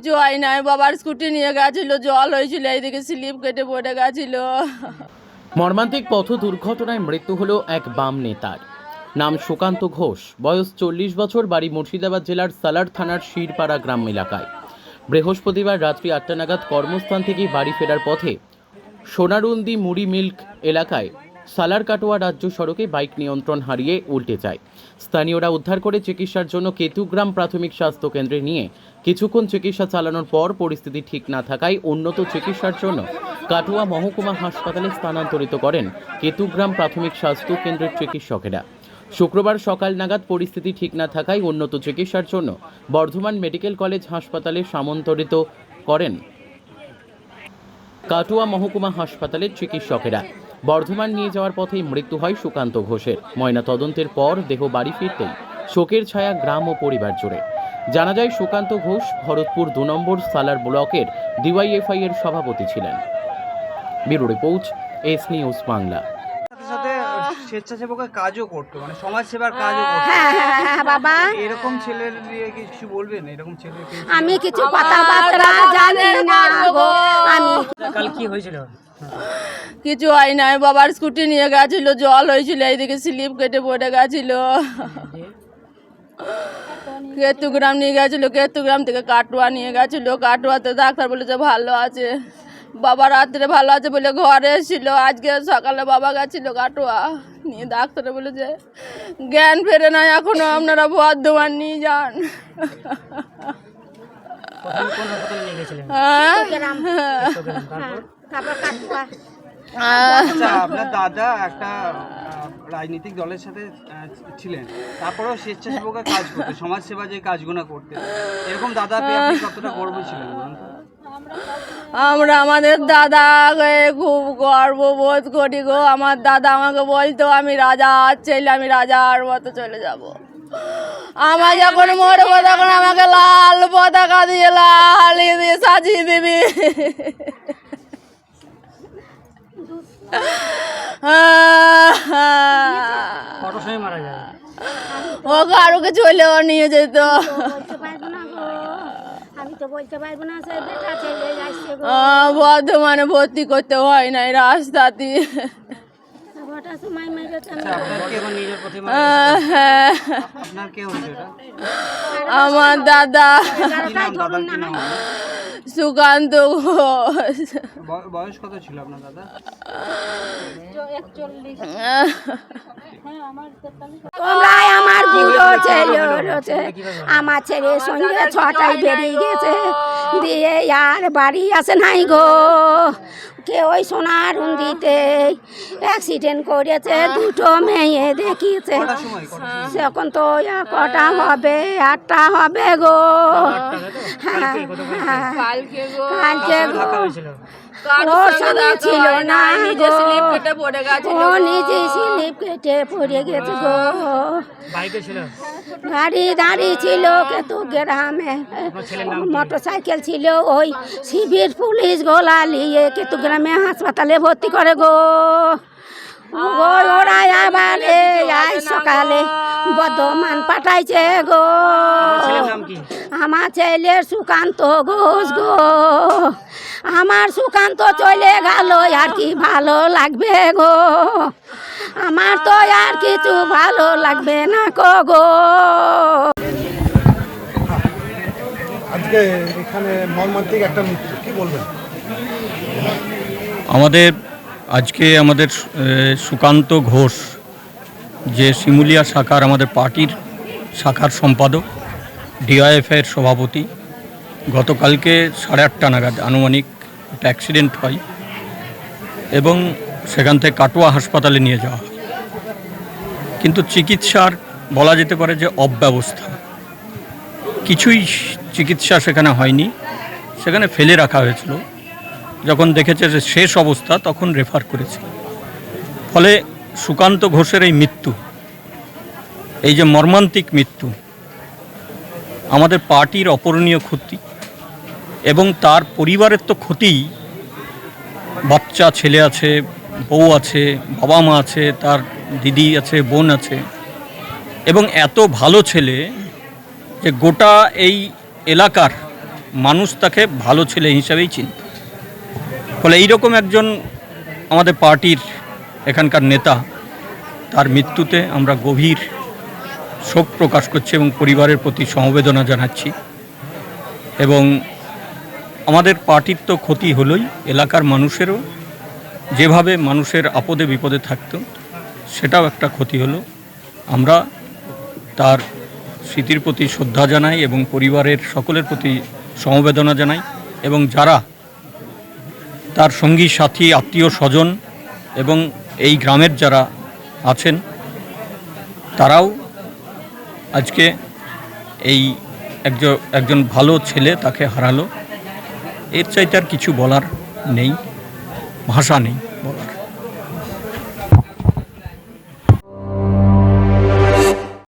কিছু হয় নাই। বাবার স্কুটি নিয়ে গেছিল, জল হয়েছিল, এইদিকে স্লিপ কেটে পড়ে গেছিল। মর্মান্তিক পথ দুর্ঘটনায় মৃত্যু হলো এক বাম নেতার। নাম সুকান্ত ঘোষ, বয়স চল্লিশ বছর, বাড়ি মুর্শিদাবাদ জেলার সালার থানার শিরপাড়া গ্রাম এলাকায়। বৃহস্পতিবার রাত্রি আটটা নাগাদ কর্মস্থান থেকে বাড়ি ফেরার পথে সোনারুন্দি মুড়ি মিল্ক এলাকায় সালার কাটোয়া রাজ্য সড়কে বাইক নিয়ন্ত্রণ হারিয়ে উল্টে যায়। স্থানীয়রা উদ্ধার করে চিকিৎসার জন্য কেতুগ্রাম প্রাথমিক স্বাস্থ্য কেন্দ্রে নিয়ে কিছুক্ষণ চিকিৎসা চালানোর পর পরিস্থিতি ঠিক না থাকায় উন্নত চিকিৎসার জন্য কাটোয়া মহকুমা হাসপাতালে স্থানান্তরিত করেন কেতুগ্রাম প্রাথমিক স্বাস্থ্য কেন্দ্রের চিকিৎসকেরা। শুক্রবার সকাল নাগাদ পরিস্থিতি ঠিক না থাকায় উন্নত চিকিৎসার জন্য বর্ধমান মেডিকেল কলেজ হাসপাতালে স্থানান্তরিত করেন কাটুয়া মহকুমা হাসপাতালের চিকিৎসকেরা বর্ধমান নিয়ে যাওয়ার পথেই মৃত্যু হয় সুকান্ত ঘোষের। ময়না তদন্তের পর দেহ বাড়ি ফিরতেই শোকের ছায়া গ্রাম ও পরিবার জুড়ে। জানা যায়, সুকান্ত ঘোষ ভরতপুর দু নম্বর সালার ব্লকের ডিওয়াইএফআই এর সভাপতি ছিলেন। Bureau report, S news Bangla. স্বেচ্ছাসেবকের কাজও করতো মানে সমাজ সেবার কাজও করতো। হ্যাঁ হ্যাঁ হ্যাঁ বাবা। এরকম ছেলের নিয়ে কিছু বলবেন? এরকম ছেলে? আমি কিছু কথাবার্তা জানি না গো। আমি কাল কি হয়েছিল? কিছু হয় নাই বাবার স্কুটি নিয়ে গেছিল জল হয়েছিল এইদিকে স্লিপ কেটে পড়ে গেছিল। কেতুগ্রাম নিয়ে গেছিল কেতুগ্রাম থেকে কাটুয়া নিয়ে গেছিল কাটুয়াতে ডাক্তার বলেছে ভালো আছে। বাবা রাত্রে ভালো আছে বলে ঘরে এসেছিল। আজকে সকালে বাবা গেছিল কাটুয়া। নিয়ে ডাক্তারে বলেছে জ্ঞান ফেরে নাই এখনও আপনারা বর্ধমান নিয়ে যান। হ্যাঁ? তারপর? কাটুয়া। আচ্ছা আপনার দাদা একটা রাজনৈতিক দলের সাথে ছিলেন। তারপরেও স্বেচ্ছাসেবকের কাজ করতে সমাজ সেবা যে কাজগুলো করতে এরকম দাদা পেয়ে আপনি কতটা গর্ব ছিলেন? আমরা আমাদের দাদা খুব গর্ববোধ করি গো। আমার দাদা আমাকে বলতো আমি রাজা ছেলে আমি রাজার মতো চলে যাব। আমার যখন মরবো তখন আমাকে লাল পতাকা দিয়ে লাল দিয়ে সাজিয়ে দিবি। ও কারোকে চলেও নিয়ে যেত। নিজের ভর্তি করতে হয় আপনার কে হচ্ছে এটা আমার দাদা। সুকান্ত ঘোষ। বয়স কত ছিল আপনার দাদা? ছেলে রয়েছে আমার ছেলের সঙ্গে ছটায় বেরিয়ে গেছে দিয়ে আর বাড়ি আসে নাই গো। কে ওই সোনার উন্দিতে অ্যাক্সিডেন্ট করেছে দুটো মেয়ে দেখিয়েছে। এখন তো কটা হবে আটটা হবে গো। হ্যাঁ, হ্যাঁ। কালকে গো। সঙ্গে ছিল না গো। স্লিপ কেটে পড়ে গেছিল ও নিজে স্লিপ কেটে পড়ে গেছে গো। গাড়ি দাঁড়িয়ে ছিল কিন্তু গ্রামে। মোটর সাইকেল ছিল ওই শিবির পুলিশ গোলা নিয়ে কিন্তু গ্রামে হাসপাতালে ভর্তি করে গো। গো ওরা আবার এই আজ সকালে বর্ধমান পাঠাইছে গো। আমার ছেলের সুকান্ত ঘোষ গো। আমার সুকান্ত চলে গেল আর কি ভালো লাগবে গো? আমার তো আর কিছু ভালো লাগবে না গো গো। আজকে এখানে মর্মান্তিক একটা মৃত্যু কি বলবেন? আমাদের আজকে আমাদের সুকান্ত ঘোষ যে শিমুলিয়া শাখার আমাদের পার্টির শাখার সম্পাদক, ডিআইএফের সভাপতি, গতকালকে সাড়ে আটটা নাগাদ আনুমানিক একটা অ্যাক্সিডেন্ট হয় এবং সেখান থেকে কাটোয়া হাসপাতালে নিয়ে যাওয়া হয়। কিন্তু চিকিৎসার বলা যেতে পারে যে অব্যবস্থা। কিছুই চিকিৎসা সেখানে হয়নি। সেখানে ফেলে রাখা হয়েছিল। যখন দেখেছে যে শেষ অবস্থা, তখন রেফার করেছে ফলে সুকান্ত ঘোষের এই মৃত্যু, এই যে মর্মান্তিক মৃত্যু, আমাদের পার্টির অপরণীয় ক্ষতি এবং তার পরিবারের তো ক্ষতি বাচ্চা, ছেলে আছে, বউ আছে, বাবা মা আছে, তার দিদি আছে, বোন আছে এবং এত ভালো ছেলে যে গোটা এই এলাকার মানুষ তাকে ভালো ছেলে হিসাবেই চিনত। ফলে এইরকম একজন আমাদের পার্টির এখানকার নেতা, তার মৃত্যুতে আমরা গভীর শোক প্রকাশ করছি এবং পরিবারের প্রতি সমবেদনা জানাচ্ছি। এবং আমাদের পার্টির তো ক্ষতি হলোই, এলাকার মানুষেরও। যেভাবে মানুষের আপদে বিপদে থাকতো, সেটাও একটা ক্ষতি হলো। আমরা তার স্মৃতির প্রতি শ্রদ্ধা জানাই এবং পরিবারের সকলের প্রতি সমবেদনা জানাই এবং যারা তার সঙ্গী, সাথী আত্মীয় স্বজন এবং এই গ্রামের যারা আছেন, তারাও আজকে এই একজন একজন ভালো ছেলে তাকে হারালো। এর চাইতে আর কিছু বলার নেই, ভাষা নেই বলার।